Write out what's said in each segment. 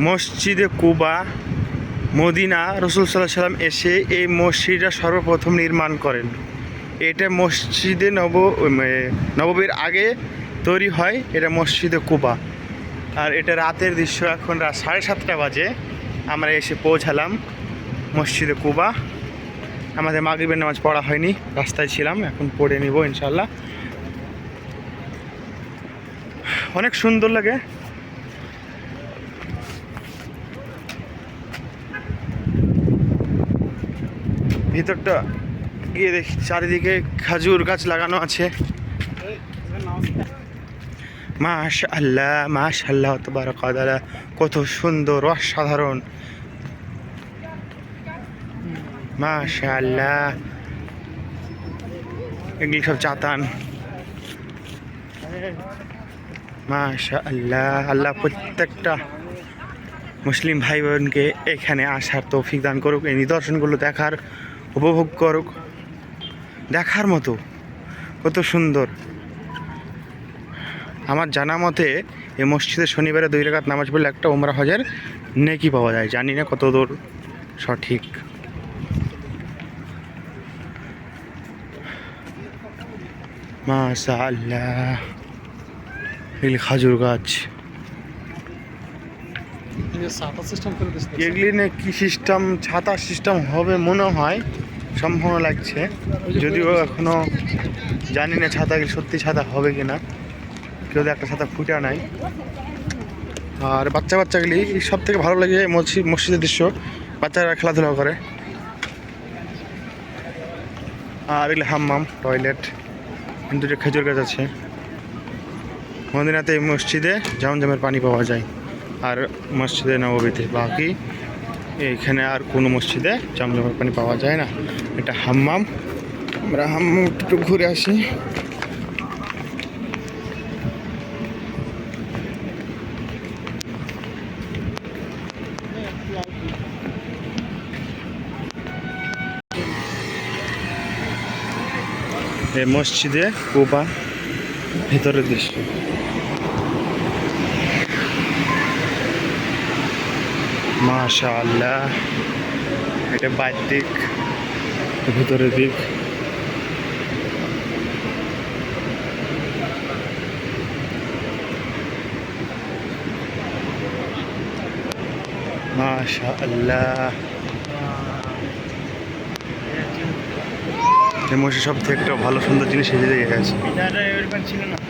মসজিদে কুবা মদিনা রসুল সাল্লাহ সাল্লাম এসে এই মসজিদটা সর্বপ্রথম নির্মাণ করেন। এটা মসজিদে নব এ, নববীর আগে তৈরি হয় এটা মসজিদে কুবা। আর এটা রাতের দৃশ্য এখন রাত সাড়ে সাতটা বাজে। আমরা এসে পৌঁছালাম মসজিদে কুবা। আমাদের মাগরিবের নামাজ পড়া হয়নি রাস্তায় ছিলাম এখন পড়ে নিব ইনশাল্লাহ অনেক সুন্দর লাগে। ভিতরটা গিয়ে দেখি, চারিদিকে খাজুর গাছ লাগানো আছে। মাশ আল্লাহ মাশ আল্লাহ তবরকাদালা, কত সুন্দর, অসাধারণ। মাশা আল্লাহ এগুলি সব চাতান মাশা আল্লাহ আল্লাহ প্রত্যেকটা মুসলিম ভাই বোনকে এখানে আসার তৌফিক দান করুক, এই নিদর্শনগুলো দেখার উপভোগ করুক দেখার মতো কত সুন্দর। আমার জানা মতে এই মসজিদে শনিবারে দুই রেখাত নামাজ পড়লে একটা ওমরা হজের নেকি পাওয়া যায়। জানি না কত দূর সঠিক। এগুলি খাজুর গাছ। এগুলি না কি সিস্টেম ছাতা সিস্টেম হবে মনে হয়। সম্ভাবনা লাগছে। যদিও এখনও জানি না ছাতা সত্যি ছাতা হবে কি না কেউ একটা ছাতা ফুটা নাই আর বাচ্চা বাচ্চাগুলি সব থেকে ভালো লাগে মসজিদ মসজিদের দৃশ্য। বাচ্চারা খেলাধুলা করে। আর এগুলি হাম্মাম, টয়লেট দুটো খেজুর গাছ আছে। মদিনাতে মসজিদে জমজমের পানি পাওয়া যায়। আর মসজিদে নববীতে। বাকি এইখানে আর কোনো মসজিদে জমজমের পানি পাওয়া যায় না। এটা হাম্মাম। আমরা হাম্মাম একটু ঘুরে আসি। মসজিদে কুবা ভেতরের দৃশ্য। মাশা আল্লাহ এটা বাইর দিক, ভিতরের দিক। মাশাআল্লাহ। এই মসজিদ সব থেকে একটা ভালো সুন্দর জিনিস এসে গেছে। ছিল না।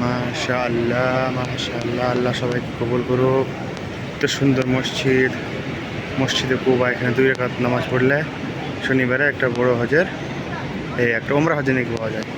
মাশা আল্লাহ মাশা আল্লাহ আল্লাহ সবাইকে কবল করুক। একটা সুন্দর মসজিদ। মসজিদে কুবা, এখানে দুই একাত নামাজ পড়লে শনিবারে একটা বড় হজের এই একটা ওমরা হজে নাকি পাওয়া যায়।